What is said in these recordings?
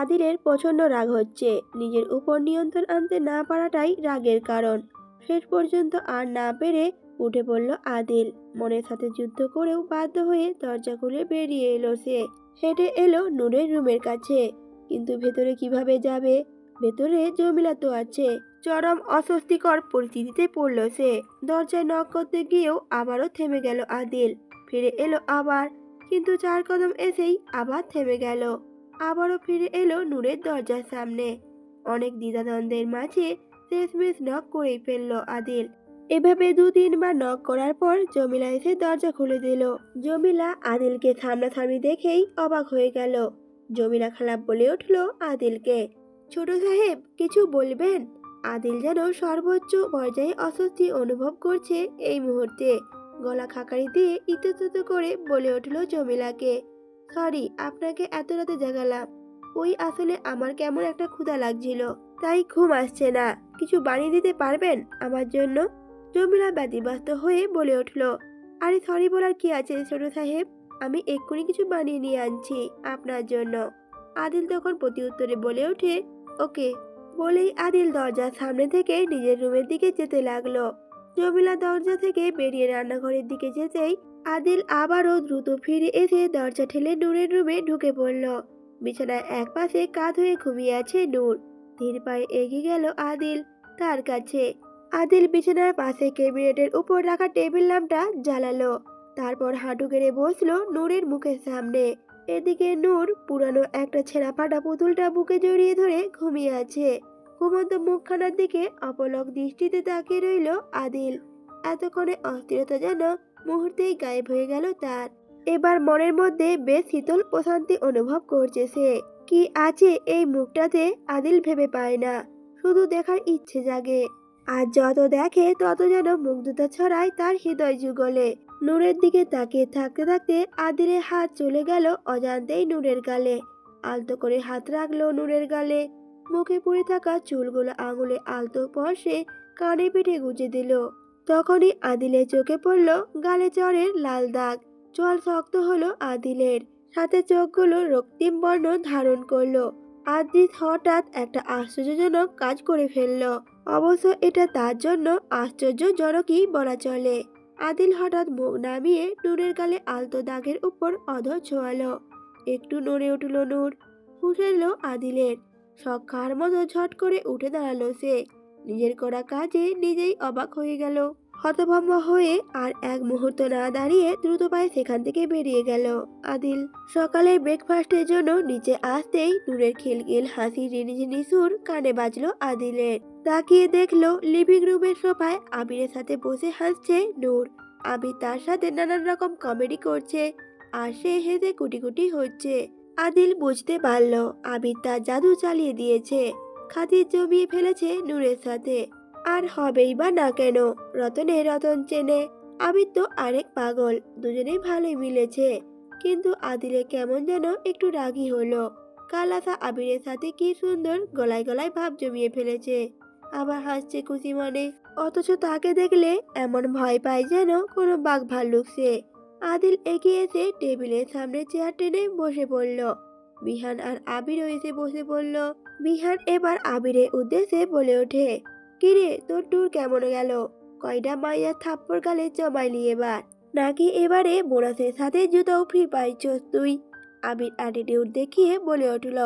আদিলের প্রচণ্ড রাগ হচ্ছে। নিজের উপর নিয়ন্ত্রণ আনতে না পারাটাই রাগের কারণ। শেষ পর্যন্ত আর না পেরে উঠে পড়ল আদিল। মনের সাথে যুদ্ধ করেও বাধ্য হয়ে দরজা খুলে বেরিয়ে এলো সে। হেঁটে এলো নূরের রুমের কাছে। কিন্তু ভেতরে কীভাবে যাবে? ভেতরে জমিলা তো আছে। চরম অস্বস্তিকর পরিস্থিতিতে পড়ল সে। দরজায় নক করতে গিয়েও আবারও থেমে গেল আদিল। ফিরে এলো আবার। কিন্তু চার কদম এসেই আবার থেমে গেল। আবারও ফিরে এলো নূরের দরজার সামনে। অনেক দ্বিধাদ্বন্দ্বের মাঝে শেষমেশ নক করেই ফেলল আদিল। এভাবে দু তিনবার নক করার পর জমিলা এসে দরজা খুলে দিল। জমিলা আদিলকে সামনাসামনি দেখেই অবাক হয়ে গেল। জমিলা খারাপ বলে উঠল আদিলকে। ছোট সাহেব, কিছু বলবেন? আদিল যেন সর্বোচ্চ পর্যায়ে অস্বস্তি অনুভব করছে এই মুহূর্তে। গলা খাকারি দিয়ে ইতস্তত করে বলে উঠল জমিলাকে। সরি, আপনাকে এত রাতে জাগালাম। ওই আসলে আমার কেমন একটা ক্ষুধা লাগছিল, তাই ঘুম আসছে না। কিছু বানিয়ে দিতে পারবেন আমার জন্য? জমিলা ব্যতিব্যস্ত হয়ে বলে উঠল, আরে সরি বলার কি আছে ছোট সাহেব? আমি এক্ষুনি কিছু বানিয়ে নিয়ে আনছি আপনার জন্য। আদিল তখন প্রতি উত্তরে বলে ওঠে, ওকে। বলেই আদিল দরজার সামনে থেকে নিজের রুমের দিকে যেতে লাগল। জমিলা দরজা থেকে বেরিয়ে রান্নাঘরের দিকে যেতেই আদিল আবারও দ্রুত ফিরে এসে দরজা ঠেলে নূরের রুমে ঢুকে পড়ল। বিছানায় এক পাশে কাঁধ হয়ে ঘুমিয়ে আছে নূর। ধীর পায়ে এগিয়ে গেল আদিল তার কাছে। আদিল বিছানার পাশে ক্যাবিনেটের উপর রাখা টেবিল ল্যাম্পটা জ্বালালো। তারপর হাঁটু গেড়ে বসল নূরের মুখের সামনে। এদিকে নূর পুরানো একটা ছেঁড়া ফাটা পুতুলটা বুকে জড়িয়ে ধরে ঘুমিয়ে আছে। ঘুমন্ত মুখখানার দিকে অপলক দৃষ্টিতে তাকিয়ে রইল আদিল। এতক্ষণে অস্থিরতা যেন মুহূর্তেই গায়েব হয়ে গেল তার। এবার মনের মধ্যে বেশ শীতল প্রশান্তি অনুভব করছে সে। কি আছে এই মুখটাতে আদিল ভেবে পায় না। শুধু দেখার ইচ্ছে জাগে। আর যত দেখে তত যেন মুগ্ধতা ছড়ায় তার হৃদয় যুগলে। নূরের দিকে তাকিয়ে থাকতে থাকতে আদিলের হাত চলে গেল অজান্তেই নূরের গালে। আলতো করে হাত রাখল নূরের গালে। মুখে পড়ে থাকা চুলগুলো আঙুলে আলতো স্পর্শে কানে পিঠে গুজে দিল। তখনই আদিলের চোখে পড়ল গালে চরের লাল দাগ। চল শক্ত হলো আদিলের। সাথে চোখগুলো রক্তিম বর্ণ ধারণ করল। আদিত হঠাৎ একটা আশ্চর্যজনক কাজ করে ফেলল। অবশ্য এটা তার জন্য আশ্চর্যজনকই বলা চলে। আদিল হঠাৎ মুখ নামিয়ে নূরের গালে আলতো দাগের উপর অধর ছোঁয়ালো। একটু নড়ে উঠল নূর হুঁশে এলো আদিলের। সক্ষার মতো ঝট করে উঠে দাঁড়াল সে। নিজের করা কাজে নিজেই অবাক হয়ে গেল। হতভম্ব হয়ে আর এক মুহূর্ত না দাঁড়িয়ে দ্রুত পায়ে সেখান থেকে বেরিয়ে গেল। আদিল সকালে ব্রেকফাস্টের জন্য নিচে আসতেই নূরের খিলখিল হাসি রিনিঝিনি সুর কানে বাজলো আদিলের। তাকিয়ে দেখল লিভিং রুমের সোফায় আবিরের সাথে বসে হাসছে নূর। আবির তার সাথে নানান রকম কমেডি করছে আর সে হেসে কুটি কুটি হচ্ছে। আদিল বুঝতে পারল আবির তার জাদু চালিয়ে দিয়েছে। খাতির জমিয়ে ফেলেছে নূরের সাথে। আর হবেই বা না কেন? রতনে রতন চেনে আবির তো আরেক পাগল, দুজনেই ভালোই মিলেছে। কিন্তু আদিলে কেমন যেন একটু রাগী হলো। কালাসা আবিরের সাথে কি সুন্দর গলায় গলায় ভাব জমিয়ে ফেলেছে। আবার হাসছে খুশি মনে, অথচ তাকে দেখলে এমন ভয় পায় যেন কোনো বাঘ ভাল্লুক সে আদিল এগিয়ে এসে টেবিলের সামনে চেয়ার টেনে বসে পড়ল। বিহান আর আবিরও এসে বসে পড়ল। বিহান এবার আবিরের উদ্দেশ্যে বলে ওঠে কিরে, তোর ট্যুর কেমন গেল? কয়টা মাইয়া থাপ্পড় গালে জমাইলি এবার? নাকি এবারে বোনাসের সাথে জুতাও ফ্রি পাইছস তুই? আবির অ্যাটিটিউড দেখিয়ে বলে উঠল,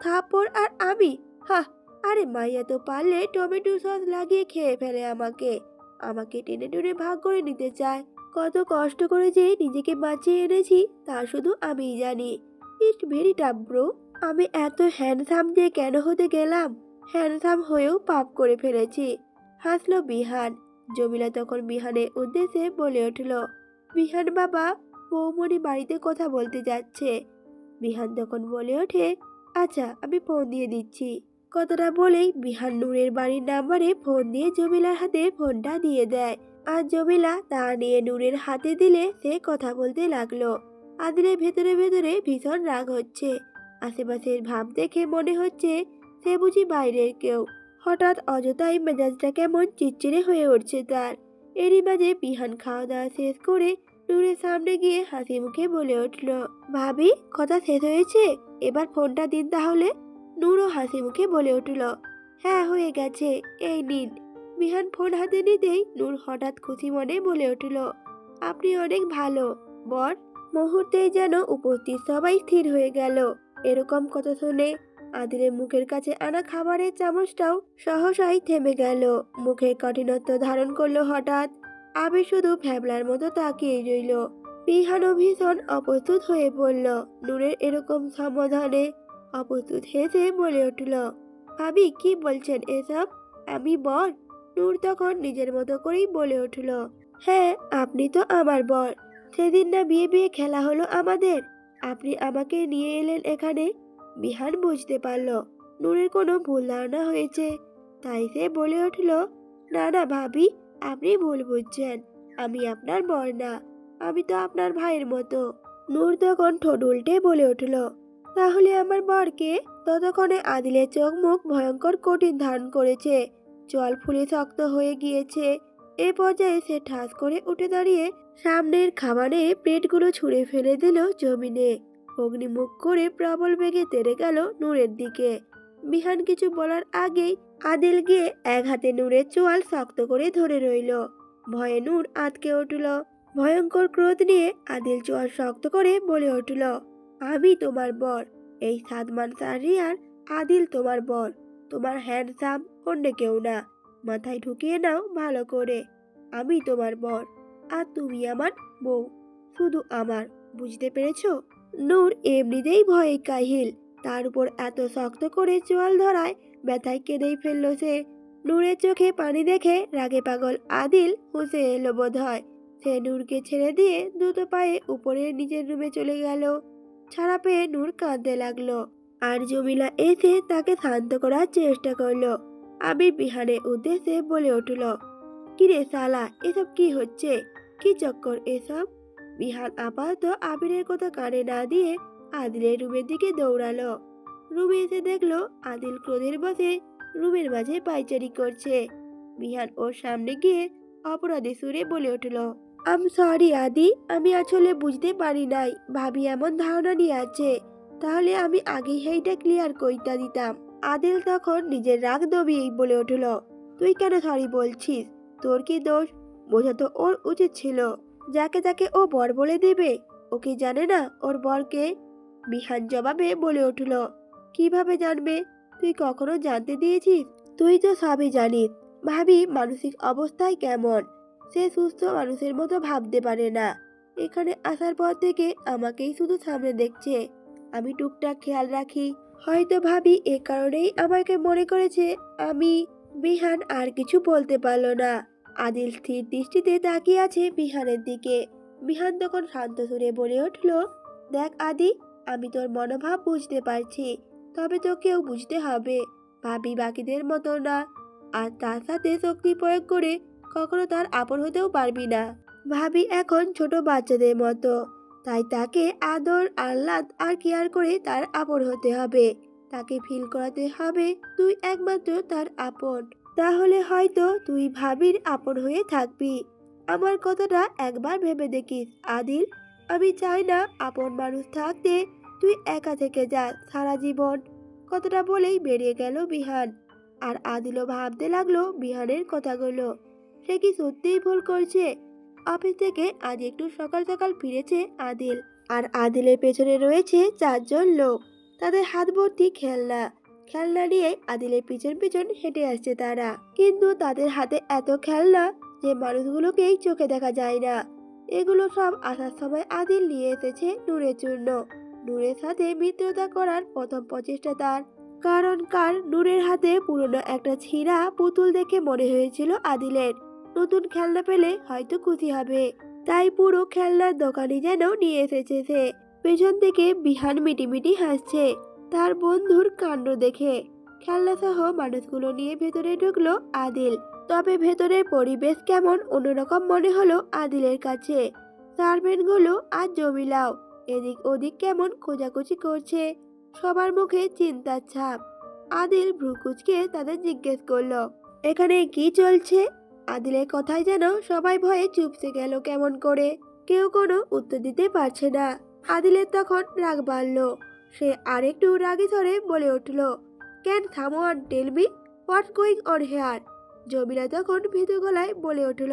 থাপ্পড় আর আমি হা আরে মাইয়া তো পারলে টমেটো সস লাগিয়ে খেয়ে ফেলে আমাকে। আমাকে টেনে টেনে ভাগ করে নিতে চায়। কত কষ্ট করে যে নিজেকে বাঁচিয়ে এনেছি, তা শুধু আমিই জানি। ইট ভেরি টাফ ব্রো, আমি এত হ্যান্ডসাম যে কেন হতে গেলাম? হ্যান্ডসাম হয়েও পাপ করে ফেলেছি। হাসলো বিহান। জমিলা তখন বিহানের উদ্দেশ্যে বলে উঠল, বিহান বাবা, বৌমণি বাড়িতে কথা বলতে যাচ্ছে। বিহান তখন বলে ওঠে আচ্ছা আমি ফোন দিয়ে দিচ্ছি। কথাটা বলেই বিহান নূরের বাড়ির নাম্বারে ফোন দিয়ে জমিলার হাতে ফোনটা দিয়ে দেয়। আর জমিলা তা নিয়ে নূরের হাতে দিলে সে কথা বলতে লাগল। আদিলের ভেতরে ভেতরে ভীষণ রাগ হচ্ছে। আশেপাশের ভাব দেখে মনে হচ্ছে সে বুঝি বাইরের কেউ। হঠাৎ অযথাই মেজাজটা কেমন চিড়চিড়ে হয়ে উঠছে তার। এরই মাঝে বিহান খাওয়া দাওয়া শেষ করে নূরের সামনে গিয়ে হাসি মুখে বলে উঠল, ভাবি, কথা শেষ হয়েছে? এবার ফোনটা দিন তাহলে? নূরও হাসি মুখে বলে উঠল হ্যাঁ হয়ে গেছে, এই নিন। বিহান ফোন হাতে নিতেই নূর হঠাৎ খুশি মনে বলে উঠল, আপনি অনেক ভালো, বর। মুহূর্তেই যেন উপস্থিত সবাই স্থির হয়ে গেল। এরকম কথা শুনে আদিলের মুখের কাছে আনা খাবারের চামচটাও সহসাই থেমে গেল। মুখের কঠিনত্ব ধারণ করল হঠাৎ। আবি শুধু ফ্যাবলার মতো তাকিয়ে রইল। বিহানও ভীষণ অপ্রস্তুত হয়ে পড়ল। নূরের এরকম সমাধানে অপ্রস্তুত হেসে বলে উঠল, ভাবি, কি বলছেন এসব? আমি বর? নূর তখন নিজের মতো করেই বলে উঠল হ্যাঁ আপনি তো আমার বর। সেদিন না বিয়ে বিয়ে খেলা হলো আমাদের। আপনি আমাকে নিয়ে এলেন এখানে বিহান বুঝতে পারল, নুরের কোনো ভুল ধারণা হয়েছে। তাই সে বলে উঠল, না না, ভাবি, আপনি ভুল বুঝছেন। আমি আপনার বর না, আমি তো আপনার ভাইয়ের মতো। নূর তখন ঠোঁট উল্টে বলে উঠল, তাহলে আমার বরকে ততক্ষণে আদিলের চোখ মুখ ভয়ঙ্কর কঠিন ধারণ করেছে। জল ফুলে শক্ত হয়ে গিয়েছে। এ পর্যায়ে সে ঠাস করে উঠে দাঁড়িয়ে সামনের খাবারে প্লেটগুলো ছুঁড়ে ফেলে দিল জমিনে। অগ্নিমুখ করে প্রবল বেগে তেড়ে গেল নূরের দিকে। বিহান কিছু বলার আগেই আদিল গিয়ে এক হাতে নূরের চোয়াল শক্ত করে ধরে রইল। ভয়ে নূর আঁতকে উঠল। ভয়ঙ্কর ক্রোধ নিয়ে আদিল চোয়াল শক্ত করে বলে উঠল, আমি তোমার বর। এই সাদমান সারিয়ার আদিল তোমার বর। তোমার হ্যান্ডসাম অন্য কেউ না। মাথায় ঢুকিয়ে নাও ভালো করে। আমি তোমার বর। আর তুমি আমার বউ। শুধু আমার। বুঝতে পেরেছ? নূর এমনিতেই ভয়ে কাহিল। তার উপর এত শক্ত করে চোয়াল ধরায় ব্যথায় কেঁদেই ফেলল সে। নূরের চোখে পানি দেখে রাগে পাগল আদিল হুঁসে এলো বোধ হয় সে নূরকে ছেড়ে দিয়ে দ্রুত পায়ে উপরে নিজের রুমে চলে গেল। ছাড়া পেয়ে নূর কাঁদতে লাগল। আর জমিলা এসে তাকে শান্ত করার চেষ্টা করল। আবির বিহানের উদ্দেশ্যে বলে উঠল, কিরে সালা এসব কি হচ্ছে? কি চক্কর এসব? বিহান আপাতত আবিরের কথা কানে না দিয়ে আদিলের রুমের দিকে দৌড়ালো। রুমে এসে দেখল আদিল ক্রোধের বসে রুমের মাঝে পাইচারি করছে। বিহান ওর সামনে গিয়ে অপরাধী সুরে বলে উঠল আম সরি আদি, আমি আসলে বুঝতে পারি নাই। ভাবি এমন ধারণা নিয়ে আছে। তাহলে আমি আগেই সেইটা ক্লিয়ার কইতা দিতাম। আদিল তখন নিজের রাগ দবিয়েই বলে উঠল, তুই কেন সরি বলছিস? তোর কি দোষ? বোঝা তো ওর উচিত ছিল। যাকে তাকে ও বর বলে দেবে, ও কি জানে না ওর বরকে? বিহান জবাবে বলে উঠল, কীভাবে জানবে? তুই কখনো জানতে দিয়েছিস? তুই তো সবই জানিস। ভাবি, মানসিক অবস্থায় কেমন? সে সুস্থ মানুষের মতো ভাবতে পারে না। এখানে আসার পর থেকে আমাকেই শুধু সামনে দেখছে। আমি টুকটাক খেয়াল রাখি। হয়তো ভাবি এ কারণেই আমাকে মনে করেছে আমি, বিহান আর কিছু বলতে পারল না। আদিল স্থির দৃষ্টিতে তাকিয়ে আছে বিহানের দিকে। বিহান তখন শান্ত সুরে বলে উঠল, দেখ আদি, আমি তোর মনোভাব বুঝতে পারছি, তবে তোকেও বুঝতে হবে। ভাবি বাকিদের মতো না, আর তার সাথে শক্তি প্রয়োগ করে কখনো তার আপন হতেও পারবি না। ভাবি এখন ছোট বাচ্চাদের মতো, তাই তাকে আদর, আহ্লাদ আর কেয়ার করে তার আপন হতে হবে। তাকে ফিল করাতে হবে তুই একমাত্র তার আপন। তাহলে হয়তো তুই ভাবির আপন হয়ে থাকবি। আমার কথাটা একবার ভেবে দেখিস, আদিল। আমি চাই না আপন মানুষ থাকতে তুই একা থেকে যা সারা জীবন। কথাটা বলেই বেরিয়ে গেল বিহান। আর আদিলও ভাবতে লাগল বিহানের কথাগুলো। সে কি সত্যিই ভুল করছে? অফিস থেকে আজ একটু সকাল সকাল ফিরেছে আদিল। আর আদিলের পেছনে রয়েছে চারজন লোক। তাদের হাত ভর্তি খেলনা। খেলনা নিয়ে আদিলের পিছন পিছন হেঁটে আসছে তারা। কিন্তু তাদের হাতে এত খেলনা যে মানুষগুলোকেই চোখে দেখা যায় না। এগুলো সব আসার সময় আদিল নিয়ে এসেছে নূরের জন্য। নূরের সাথে মিত্রতা করার প্রথম প্রচেষ্টা তার। কারণ কার নূরের হাতে পুরনো একটা ছিঁড়া পুতুল দেখে মনে হয়েছিল আদিলের। নতুন খেলনা পেলে হয়তো খুশি হবে। তাই পুরো খেলনার দোকানে যেন নিয়ে এসেছে সে। পেছন থেকে বিহান মিটিমিটি হাসছে। তার বন্ধুর কাণ্ড দেখে খেলনা সহ মানুষগুলো নিয়ে ভেতরে ঢুকলো আদিল। তবে ভেতরের পরিবেশ কেমন অন্যরকম মনে হলো আদিলের কাছে। সার্ভেন্টগুলো আর জমিলাও এদিক ওদিক কেমন খোঁজাখুঁজি করছে, সবার মুখে চিন্তার ছাপ। আদিল ভ্রুকুচকে তাদের জিজ্ঞেস করল, এখানে কি চলছে? আদিলের কথায় যেন সবাই ভয়ে চুপসে গেল কেমন করে, কেউ কোনো উত্তর দিতে পারছে না। আদিলের তখন রাগ বাড়ল। সে আরেকটু রাগে ধরে বলে উঠল ক্যান থামো আর tell me what going on here Zamira তখন ভীত গলায় বলে উঠল